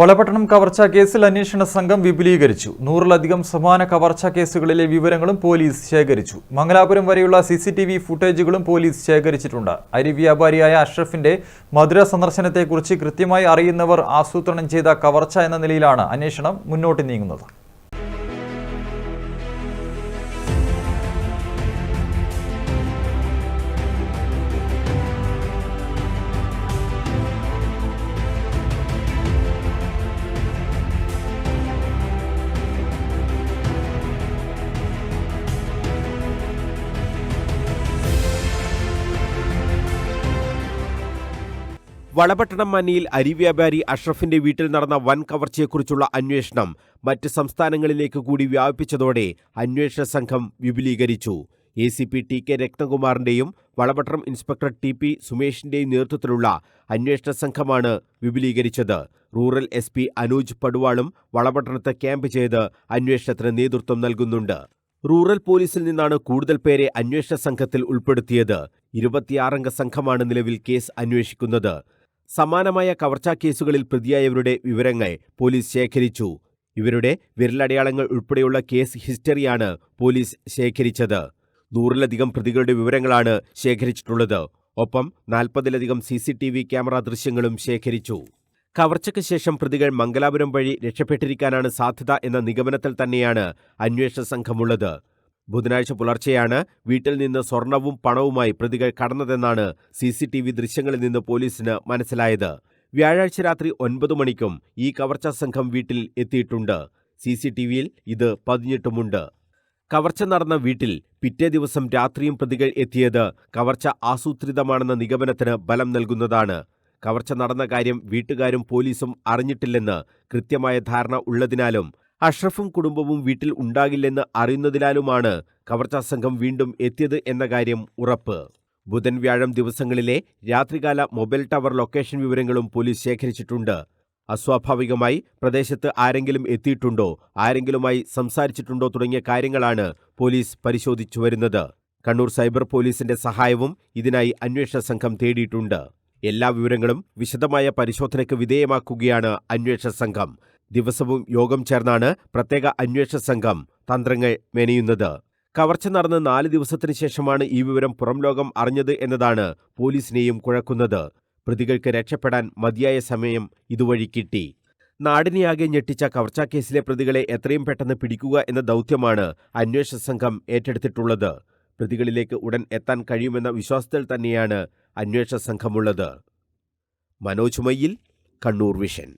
വളപട്ടണം കവർച്ചാ കേസിൽ അന്വേഷണ സംഘം വിപുലീകരിച്ചു. നൂറിലധികം സമാന കവർച്ചാ കേസുകളിലെ വിവരങ്ങളും പോലീസ് ശേഖരിച്ചു. മംഗലാപുരം വരെയുള്ള സി ഫുട്ടേജുകളും പോലീസ് ശേഖരിച്ചിട്ടുണ്ട്. അരി വ്യാപാരിയായ അഷ്റഫിന്റെ മധുര സന്ദർശനത്തെക്കുറിച്ച് കൃത്യമായി അറിയുന്നവർ ആസൂത്രണം ചെയ്ത കവർച്ച എന്ന നിലയിലാണ് അന്വേഷണം മുന്നോട്ട് നീങ്ങുന്നത്. വളപട്ടണം മന്നിയിൽ അരി വ്യാപാരി അഷ്റഫിന്റെ വീട്ടിൽ നടന്ന വൻ കവർച്ചയെക്കുറിച്ചുള്ള അന്വേഷണം മറ്റ് സംസ്ഥാനങ്ങളിലേക്ക് കൂടി വ്യാപിപ്പിച്ചതോടെ അന്വേഷണ സംഘം വിപുലീകരിച്ചു. A C P T K രത്നകുമാറിന്റെയും Valapattanam inspector T P സുമേഷിന്റെയും നേതൃത്വത്തിലുള്ള അന്വേഷണ സംഘമാണ് വിപുലീകരിച്ചത്. റൂറൽ എസ് പി അനൂജ് പടുവാളും വളപട്ടണത്ത് ക്യാമ്പ് ചെയ്ത് അന്വേഷണത്തിന് നേതൃത്വം നൽകുന്നുണ്ട്. റൂറൽ പോലീസിൽ നിന്നാണ് കൂടുതൽ പേരെ അന്വേഷണ സംഘത്തിൽ ഉൾപ്പെടുത്തിയത്. ഇരുപത്തിയാറംഗ സംഘമാണ് നിലവിൽ കേസ് അന്വേഷിക്കുന്നത്. സമാനമായ കവർച്ചാ കേസുകളിൽ പ്രതിയായവരുടെ വിവരങ്ങൾ പോലീസ് ശേഖരിച്ചു. ഇവരുടെ വിരലടയാളങ്ങൾ ഉൾപ്പെടെയുള്ള കേസ് ഹിസ്റ്ററിയാണ് പോലീസ് ശേഖരിച്ചത്. നൂറിലധികം പ്രതികളുടെ വിവരങ്ങളാണ് ശേഖരിച്ചിട്ടുള്ളത്. ഒപ്പം നാൽപ്പതിലധികം C C T V camera ദൃശ്യങ്ങളും ശേഖരിച്ചു. കവർച്ചയ്ക്ക് ശേഷം പ്രതികൾ മംഗലാപുരം വഴി രക്ഷപ്പെട്ടിരിക്കാനാണ് സാധ്യത എന്ന നിഗമനത്തിൽ തന്നെയാണ് അന്വേഷണ സംഘമുള്ളത്. ബുധനാഴ്ച പുലർച്ചെയാണ് വീട്ടിൽ നിന്ന് സ്വർണവും പണവുമായി പ്രതികൾ കടന്നതെന്നാണ് സി സി ടി വി ദൃശ്യങ്ങളിൽ നിന്ന് പോലീസിന് മനസ്സിലായത്. വ്യാഴാഴ്ച രാത്രി ഒൻപത് മണിക്കും ഈ കവർച്ചാ സംഘം വീട്ടിൽ എത്തിയിട്ടുണ്ട്. സി സി ടി വിയിൽ ഇത് പതിഞ്ഞിട്ടുമുണ്ട്. കവർച്ച നടന്ന വീട്ടിൽ പിറ്റേ ദിവസം രാത്രിയും പ്രതികൾ എത്തിയത് കവർച്ച ആസൂത്രിതമാണെന്ന നിഗമനത്തിന് ബലം നൽകുന്നതാണ്. കവർച്ച നടന്ന കാര്യം വീട്ടുകാരും പോലീസും അറിഞ്ഞിട്ടില്ലെന്ന് കൃത്യമായ ധാരണ ഉള്ളതിനാലും അഷ്റഫും കുടുംബവും വീട്ടിൽ ഉണ്ടാകില്ലെന്ന് അറിയുന്നതിനാലുമാണ് കവർച്ചാ സംഘം വീണ്ടും എത്തിയത് എന്ന കാര്യം ഉറപ്പ്. ബുധൻ വ്യാഴം ദിവസങ്ങളിലെ രാത്രികാല മൊബൈൽ ടവർ ലൊക്കേഷൻ വിവരങ്ങളും പോലീസ് ശേഖരിച്ചിട്ടുണ്ട്. അസ്വാഭാവികമായി പ്രദേശത്ത് ആരെങ്കിലും എത്തിയിട്ടുണ്ടോ ആരെങ്കിലുമായി സംസാരിച്ചിട്ടുണ്ടോ തുടങ്ങിയ കാര്യങ്ങളാണ് പോലീസ് പരിശോധിച്ചു വരുന്നത്. കണ്ണൂർ സൈബർ പോലീസിന്റെ സഹായവും ഇതിനായി അന്വേഷണ സംഘം തേടിയിട്ടുണ്ട്. എല്ലാ വിവരങ്ങളും വിശദമായ പരിശോധനയ്ക്ക് വിധേയമാക്കുകയാണ് അന്വേഷണ സംഘം. ദിവസവും യോഗം ചേർന്നാണ് പ്രത്യേക അന്വേഷണ സംഘം തന്ത്രങ്ങൾ മെനയുന്നത്. കവർച്ച നടന്ന് നാല് ദിവസത്തിനു ശേഷമാണ് ഈ വിവരം പുറം ലോകം അറിഞ്ഞത് എന്നതാണ് പോലീസിനെയും കുഴക്കുന്നത്. പ്രതികൾക്ക് രക്ഷപ്പെടാൻ മതിയായ സമയം ഇതുവഴി കിട്ടി. നാടിനെയാകെ ഞെട്ടിച്ച കവർച്ചാ കേസിലെ പ്രതികളെ എത്രയും പെട്ടെന്ന് പിടിക്കുക എന്ന ദൗത്യമാണ് അന്വേഷണ സംഘം ഏറ്റെടുത്തിട്ടുള്ളത്. പ്രതികളിലേക്ക് ഉടൻ എത്താൻ കഴിയുമെന്ന വിശ്വാസത്തിൽ തന്നെയാണ് അന്വേഷണ സംഘമുള്ളത്. മനോജ് മയ്യിൽ കണ്ണൂർ വിഷൻ.